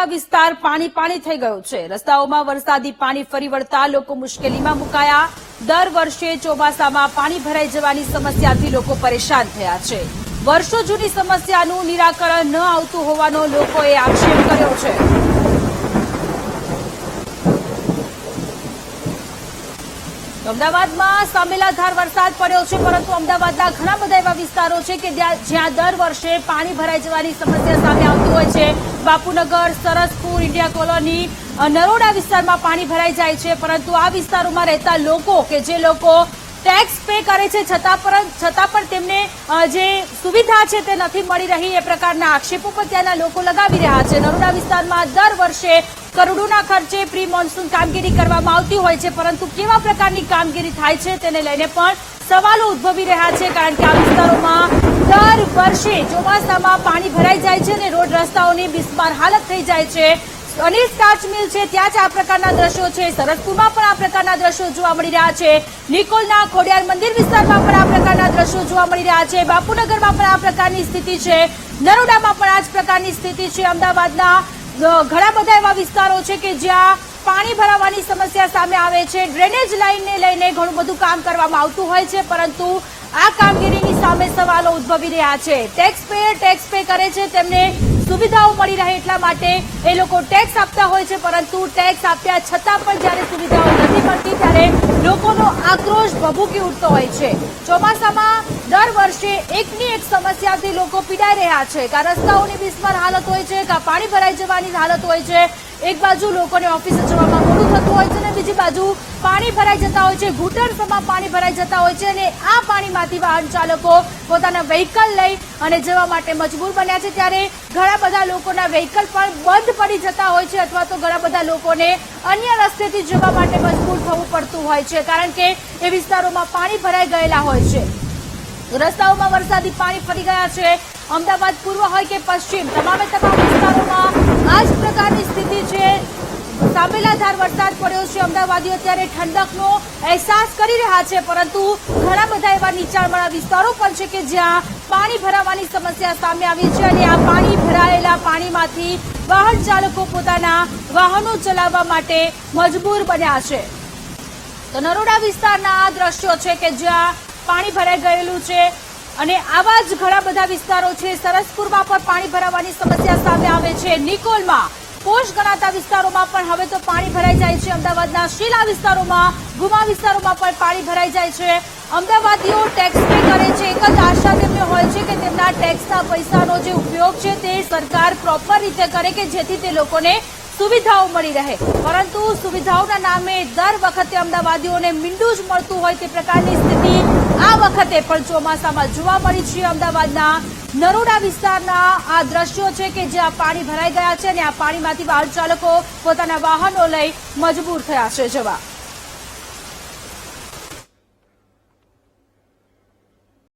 નરોડા વિસ્તાર પાણી પાણી થઈ ગયો છે. રસ્તાઓમાં વરસાદી પાણી ફરી વળતા લોકો મુશ્કેલીમાં મુકાયા. દર વર્ષે ચોમાસામાં પાણી ભરાઈ જવાની સમસ્યાથી લોકો પરેશાન થયા છે. વર્ષો જૂની સમસ્યાનું નિરાકરણ ન આવતું હોવાનો લોકોએ આક્ષેપ કર્યો છે. અમદાવાદમાં સામેલાધાર વરસાદ પડ્યો છે, પરંતુ અમદાવાદના ઘણા બધા એવા વિસ્તારો છે કે જ્યાં દર વર્ષે પાણી ભરાઈ જવાની સમસ્યા સામે આવતી હોય છે. બાપુનગર, સરસપુર, ઇન્ડિયા કોલોની નરોડા વિસ્તારમાં પાણી ભરાઈ જાય છે, પરંતુ આ વિસ્તારોમાં રહેતા લોકો કે જે લોકો ટેક્સ પે કરે છે, છતાં પર છતાં પણ તેમને જે સુવિધા છે તે નથી મળી રહી એ પ્રકારના આક્ષેપો પણ ત્યાંના લોકો લગાવી રહ્યા છે. નરોડા વિસ્તારમાં દર વર્ષે કરોડોના ખર્ચે પ્રી મોન્સૂન કામગીરી કરવામાં આવતી હોય છે, પરંતુ કેવા પ્રકારની કામગીરી થાય છે તેને લઈને પણ સવાલો ઉદ્ભવી રહ્યા છે, કારણ કે આ વિસ્તારોમાં દર વર્ષે ચોમાસામાં પાણી ભરાઈ જાય છે અને રોડ રસ્તાઓની બિસ્માર હાલત થઈ જાય છે. અને સ્ટાર્ચ મિલ છે, ત્યાં જ આ પ્રકારના દ્રશ્યો છે. સરસપુરમાં પણ આ પ્રકારના દ્રશ્યો જોવા મળી રહ્યા છે. નિકોલના ખોડિયાર મંદિર વિસ્તારમાં પણ આ પ્રકારના દ્રશ્યો જોવા મળી રહ્યા છે. બાપુનગરમાં પણ આ પ્રકારની સ્થિતિ છે. નરોડામાં પણ આ જ પ્રકારની સ્થિતિ છે. અમદાવાદના ઘણા બધા એવા વિસ્તારો છે કે જ્યાં પાણી ભરાવાની સમસ્યા સામે આવે છે. ડ્રેનેજ લાઇનને લઈને ઘણું બધું કામ કરવામાં આવતું હોય છે, પરંતુ આ કામગીરીની સામે સવાલો ઉદ્ભવી રહ્યા છે. ટેક્સ પે ટેક્સ પે કરે છે, તેમને સુવિધાઓ મળી રહે એટલા માટે એ લોકો ટેક્સ આપતા હોય છે, પરંતુ ટેક્સ આપ્યા છતાં પણ જ્યારે સુવિધાઓ નથી મળતી ત્યારે લોકોનો આક્રોશ ભભૂકી ઉઠતો હોય છે. ચોમાસામાં દર વર્ષે એકની એક સમસ્યાથી લોકો પીડાઈ રહ્યા છે. કાં રસ્તાઓની બિસ્માર હાલત હોય છે કાં પાણી ભરાઈ જવાની હાલત હોય છે. એક બાજુ લોકોને ઓફિસે જવામાં મોડું થતું હોય છે અને બીજી બાજુ પાણી ભરાઈ જતા હોય છે. ઘૂંટણસમાં પાણી ભરાઈ જતા હોય છે અને આ પાણીમાંથી વાહન ચાલકો પોતાના વ્હીકલ લઈ અને જવા માટે મજબૂર બન્યા છે. ત્યારે ઘણા બધા લોકોના વ્હીકલ પણ બંધ પડી જતા હોય છે અથવા તો ઘણા બધા લોકોને અન્ય રસ્તેથી જવા માટે મજબૂર થવું પડતું હોય છે કારણ કે એ વિસ્તારોમાં પાણી ભરાઈ ગયેલા હોય છે. રસ્તાઓમાં વરસાદી પાણી ફરી ગયા છે. અમદાવાદ પૂર્વ હોય કે પશ્ચિમ? તમામે તમામ વિસ્તારોમાં આ જ પ્રકારની સ્થિતિ છે સામેલાધાર વરસાદ પડ્યો છે. અમદાવાદીઓ અત્યારે ઠંડકનો અહેસાસ કરી રહ્યા છે, પરંતુ ઘણા બધા એવા નીચાણવાળા વિસ્તારો પણ છે કે જ્યાં પાણી ભરાવાની સમસ્યા સામે આવી છે અને આ પાણી ભરાયેલા પાણીમાંથી વાહન ચાલકો પોતાના વાહનો ચલાવવા માટે મજબૂર બન્યા છે. તો નરોડા વિસ્તારના દ્રશ્યો છે કે જ્યાં પાણી ભરાઈ ગયેલું છે અને આવા જ ઘણા બધા વિસ્તારો છે. સરસપુરમાં પણ પાણી ભરાવાની સમસ્યા સામે આવે છે. નિકોલમાં પોષ ગણાતા વિસ્તારોમાં પણ હવે તો પાણી ભરાઈ જાય છે. અમદાવાદના શીલા વિસ્તારોમાં, ગુમા વિસ્તારોમાં પણ પાણી ભરાઈ જાય છે. અમદાવાદીઓ ટેક્સ પે કરે છે. એક જ આશા તેમને હોય છે કે તેમના ટેક્સના પૈસાનો જે ઉપયોગ છે તે સરકાર પ્રોપર રીતે કરે કે જેથી તે લોકોને સુવિધાઓ મળી રહે. પરંતુ સુવિધાઓના નામે દર વખતે અમદાવાદીઓને મીંડું જ મળતું હોય તે પ્રકારની સ્થિતિ આ વખતે પણ ચોમાસામાં જોવા મળી છે. અમદાવાદના નરોડા વિસ્તારના આ દ્રશ્યો છે કે જ્યાં પાણી ભરાઈ ગયા છે અને આ પાણીમાંથી વાહન ચાલકો પોતાના વાહનો લઈ મજબૂર થયા છે જવા.